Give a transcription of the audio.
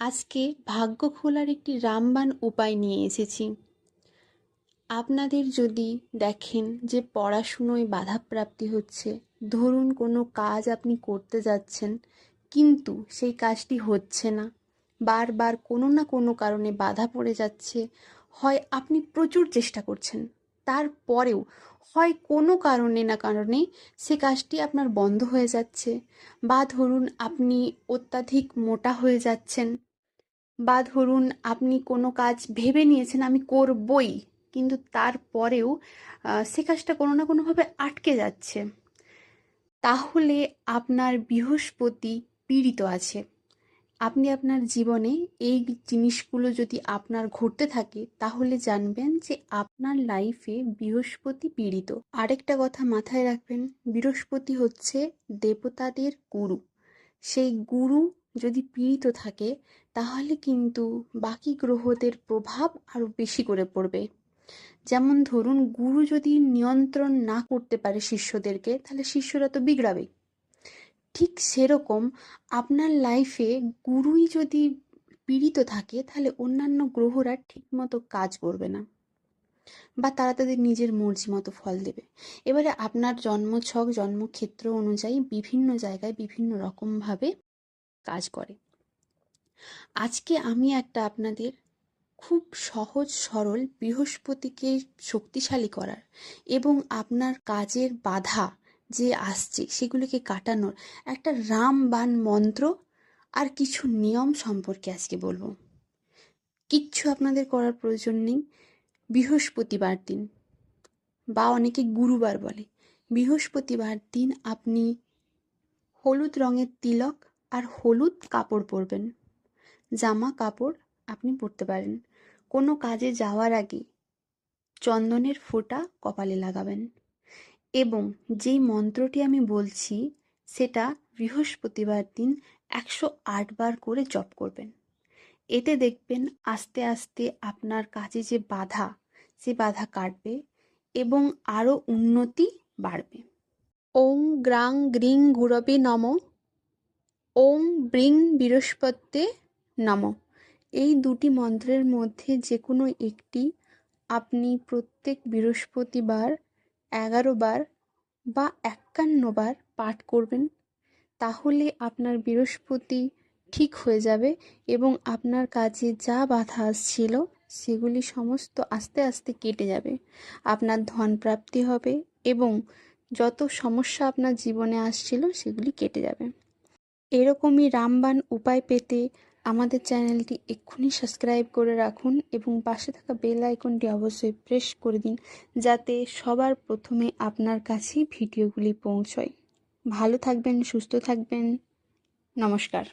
আজকে ভাগ্য খোলার একটি রামবাণ উপায় নিয়ে এসেছি। আপনাদের যদি দেখেন যে পড়াশুনোয় বাধাপ্রাপ্তি হচ্ছে, ধরুন কোনো কাজ আপনি করতে যাচ্ছেন, কিন্তু সেই কাজটি হচ্ছে না। বারবার কোনো না কোনো কারণে বাধা পড়ে যাচ্ছে, হয় আপনি প্রচুর চেষ্টা করছেন, তারপরেও হয় কোনো কারণে না কারণে সে কাজটি আপনার বন্ধ হয়ে যাচ্ছে, বা ধরুন আপনি অত্যাধিক মোটা হয়ে যাচ্ছেন। বা ধরুন আপনি কোনো কাজ ভেবে নিয়েছেন আমি করবই, কিন্তু তারপরেও সে কাজটা কোনো না কোনোভাবে আটকে যাচ্ছে। তাহলে আপনার বৃহস্পতি পীড়িত আছে। আপনি আপনার জীবনে এই জিনিসগুলো যদি আপনার ঘটতে থাকে, তাহলে জানবেন যে আপনার লাইফে বৃহস্পতি পীড়িত। আরেকটা কথা মাথায় রাখবেন, বৃহস্পতি হচ্ছে দেবতাদের গুরু। সেই গুরু যদি পীড়িত থাকে, তাহলে কিন্তু বাকি গ্রহদের প্রভাব আরও বেশি করে পড়বে। যেমন ধরুন, গুরু যদি নিয়ন্ত্রণ না করতে পারে শিষ্যদেরকে, তাহলে শিষ্যরা তো বিগড়াবে। ঠিক সেরকম আপনার লাইফে গুরুই যদি পীড়িত থাকে, তাহলে অন্যান্য গ্রহরা ঠিকমতো কাজ করবে না বা তারা তাদের নিজের মর্জি মতো ফল দেবে। এবারে আপনার জন্মছক, জন্মক্ষেত্র অনুযায়ী বিভিন্ন জায়গায় বিভিন্ন রকমভাবে কাজ করে। আজকে আমি একটা আপনাদের খুব সহজ, সরল বৃহস্পতিকে শক্তিশালী করার এবং আপনার কাজের বাধা যে আসছে সেগুলিকে কাটানোর একটা রামবাণ মন্ত্র আর কিছু নিয়ম সম্পর্কে আজকে বলব। কিচ্ছু আপনাদের করার প্রয়োজন নেই। বৃহস্পতিবার দিন বা অনেকে গুরুবার বলে। বৃহস্পতিবার দিন আপনি হলুদ রঙের তিলক আর হলুদ কাপড় পরবেন। জামা কাপড় আপনি পরতে পারেন। কোনো কাজে যাওয়ার আগে চন্দনের ফোঁটা কপালে লাগাবেন। এবং যেই মন্ত্রটি আমি বলছি, সেটা বৃহস্পতিবার দিন একশো বার করে জপ করবেন। এতে দেখবেন আস্তে আস্তে আপনার কাজে যে বাধা, সে বাধা কাটবে এবং আরও উন্নতি বাড়বে। ওং গ্রাং গ্রিং গুরবে নম। ওং ব্রিং বৃহস্পত্যে নম। এই দুটি মন্ত্রের মধ্যে যে কোনো একটি আপনি প্রত্যেক বৃহস্পতিবার এগারো বার বা একান্ন বার পাঠ করবেন, তাহলে আপনার বৃহস্পতি ঠিক হয়ে যাবে এবং আপনার কাজে যা বাধা আসছিল সেগুলি সমস্ত আস্তে আস্তে কেটে যাবে, আপনার ধন প্রাপ্তি হবে এবং যত সমস্যা আপনার জীবনে আসছিল সেগুলি কেটে যাবে। এরকমই রামবান উপায় পেতে আমাদের চ্যানেলটি এক্ষুনি সাবস্ক্রাইব করে রাখুন এবং পাশে থাকা বেল আইকনটি অবশ্যই প্রেস করে দিন যাতে সবার প্রথমে আপনার কাছেই ভিডিওগুলি পৌঁছয়। ভালো থাকবেন, সুস্থ থাকবেন। নমস্কার।